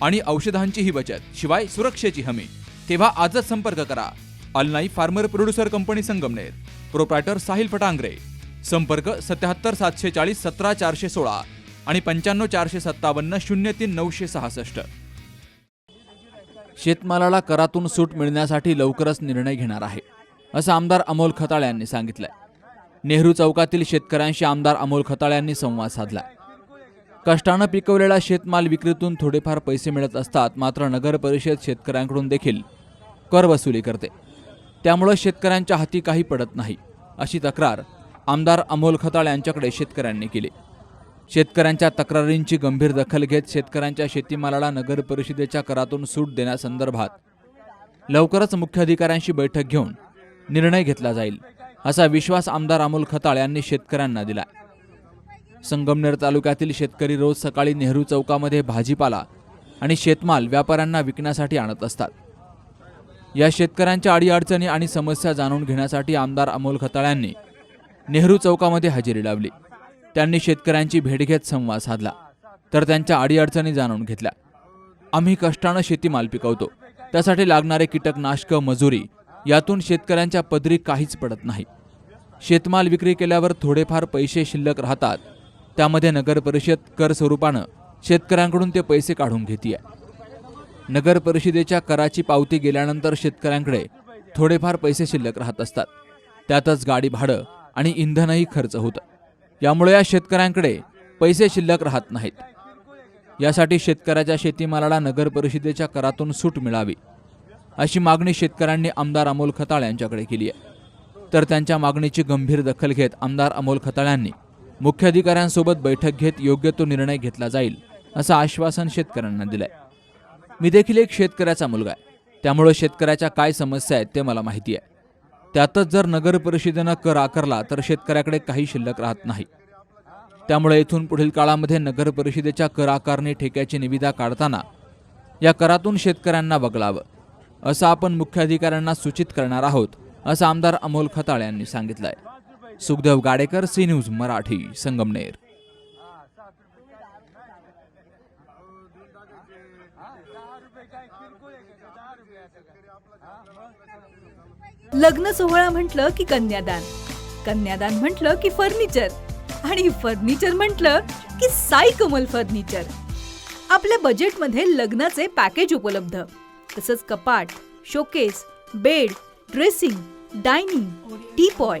आणि औषधांचीही बचत शिवाय सुरक्षेची हमी. तेव्हा आजच संपर्क करा. अलनाई farmer producer company Sangamner. Proprietor Sahil Fatangare. संपर्क सत्याहत्तर सातशे चाळीस सतरा चारशे सोळा आणि पंच्याण्णव चारशे सत्तावन्न शून्य तीन नऊशे सहासष्ट. शेतमालाला करातून सूट मिळण्यासाठी लवकरच निर्णय घेणार आहे असं आमदार अमोल खताळ यांनी सांगितलंय. नेहरू चौकातील शेतकऱ्यांशी आमदार अमोल खताळ यांनी संवाद साधला. कष्टानं पिकवलेला शेतमाल विक्रीतून थोडेफार पैसे मिळत असतात मात्र नगर परिषद शेतकऱ्यांकडून देखील कर वसुली करते. त्यामुळं शेतकऱ्यांच्या हाती काही पडत नाही अशी तक्रार आमदार अमोल खताळ यांच्याकडे शेतकऱ्यांनी केली. शेतकऱ्यांच्या तक्रारींची गंभीर दखल घेत शेतकऱ्यांच्या शेतीमालाला नगर परिषदेच्या करातून सूट देण्यासंदर्भात लवकरच मुख्याधिकाऱ्यांशी बैठक घेऊन निर्णय घेतला जाईल असा विश्वास आमदार अमोल खताळ यांनी शेतकऱ्यांना दिला संगमनेर तालुक्यातील शेतकरी रोज सकाळी नेहरू चौकामध्ये भाजीपाला आणि शेतमाल व्यापाऱ्यांना विकण्यासाठी आणत असतात. या शेतकऱ्यांच्या अडीअडचणी आणि समस्या जाणून घेण्यासाठी आमदार अमोल खताळ्यांनी नेहरू चौकामध्ये हजेरी लावली. त्यांनी शेतकऱ्यांची भेट घेत संवाद साधला. तर त्यांच्या अडीअडचणी जाणून घेतल्या. आम्ही कष्टानं शेतीमाल पिकवतो. त्यासाठी लागणारे कीटकनाशकं मजुरी यातून शेतकऱ्यांच्या पदरी काहीच पडत नाही. शेतमाल विक्री केल्यावर थोडेफार पैसे शिल्लक राहतात. त्यामध्ये नगर परिषद कर स्वरूपानं शेतकऱ्यांकडून ते पैसे काढून घेते नगर परिषदेच्या कराची पावती गेल्यानंतर शेतकऱ्यांकडे थोडेफार पैसे शिल्लक राहत असतात. त्यातच गाडी भाडं आणि इंधनही खर्च होतं. यामुळे या शेतकऱ्यांकडे पैसे शिल्लक राहत नाहीत. यासाठी शेतकऱ्याच्या शेतीमालाला नगर परिषदेच्या करातून सूट मिळावी अशी मागणी शेतकऱ्यांनी आमदार अमोल खताळ यांच्याकडे केली आहे तर त्यांच्या मागणीची गंभीर दखल घेत आमदार अमोल खताळ यांनी मुख्याधिकाऱ्यांसोबत बैठक घेत योग्य तो निर्णय घेतला जाईल असं आश्वासन शेतकऱ्यांना दिलंय. मी देखील एक शेतकऱ्याचा मुलगा आहे. त्यामुळे शेतकऱ्याच्या काय समस्या आहेत ते मला माहिती आहे. त्यातच जर नगर परिषदेनं कर आकारला तर शेतकऱ्याकडे काही शिल्लक राहत नाही. त्यामुळे इथून पुढील काळामध्ये नगर परिषदेच्या कर आकारणी ठेक्याची निविदा काढताना या करातून शेतकऱ्यांना वगळावं असं आपण मुख्याधिकाऱ्यांना सूचित करणार आहोत असं आमदार अमोल खताळ यांनी सांगितलंय. Sukhdev Gadekar C news Marathi Sangamner. लग्न सोहळा म्हटलं की कन्यादान. कन्यादान म्हटलं की फर्निचर. आणि फर्निचर म्हटलं की साई कमल फर्निचर. आपल्या बजेटमध्ये लग्नाचे पॅकेज उपलब्ध. तसंच कपाट showcase bed dressing dining teapoy